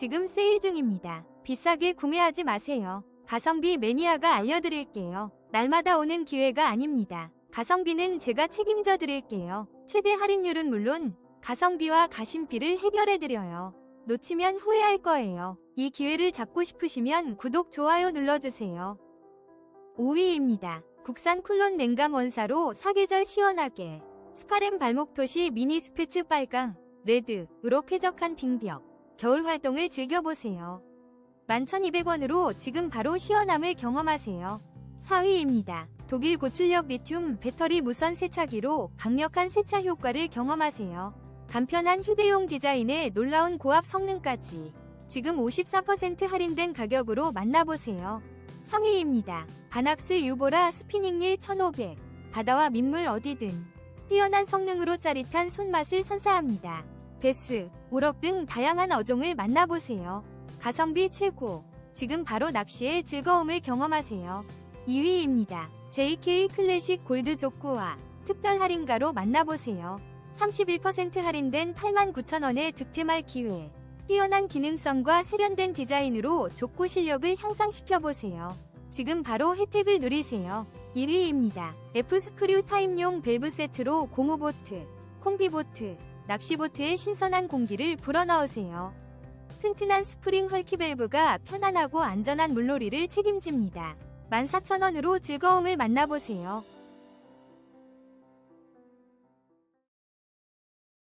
지금 세일 중입니다. 비싸게 구매하지 마세요. 가성비 매니아가 알려드릴게요. 날마다 오는 기회가 아닙니다. 가성비는 제가 책임져 드릴게요. 최대 할인율은 물론 가성비와 가심비를 해결해 드려요. 놓치면 후회할 거예요. 이 기회를 잡고 싶으시면 구독, 좋아요 눌러주세요. 5위입니다. 국산 쿨론 냉감 원사로 사계절 시원하게 스파렘 발목토시 미니 스페츠 빨강, 레드으로 쾌적한 빙벽 겨울 활동을 즐겨보세요. 11,200원으로 지금 바로 시원함을 경험하세요. 4위입니다. 독일 고출력 리튬 배터리 무선 세차기로 강력한 세차 효과를 경험하세요. 간편한 휴대용 디자인에 놀라운 고압 성능까지 지금 54% 할인된 가격으로 만나보세요. 3위입니다. 바낙스 유보라 스피닝릴 1500 바다와 민물 어디든 뛰어난 성능으로 짜릿한 손맛을 선사합니다. 베스, 우럭 등 다양한 어종을 만나보세요. 가성비 최고. 지금 바로 낚시의 즐거움을 경험하세요. 2위입니다. JK 클래식 골드 족구와 특별 할인가로 만나보세요. 31% 할인된 89,000원의 득템할 기회. 뛰어난 기능성과 세련된 디자인으로 족구 실력을 향상시켜보세요. 지금 바로 혜택을 누리세요. 1위입니다. F스크류 타임용 밸브 세트로 고무보트, 콤비보트, 낚시보트의 신선한 공기를 불어넣으세요. 튼튼한 스프링 헐키 밸브가 편안하고 안전한 물놀이를 책임집니다. 14,000원으로 즐거움을 만나보세요.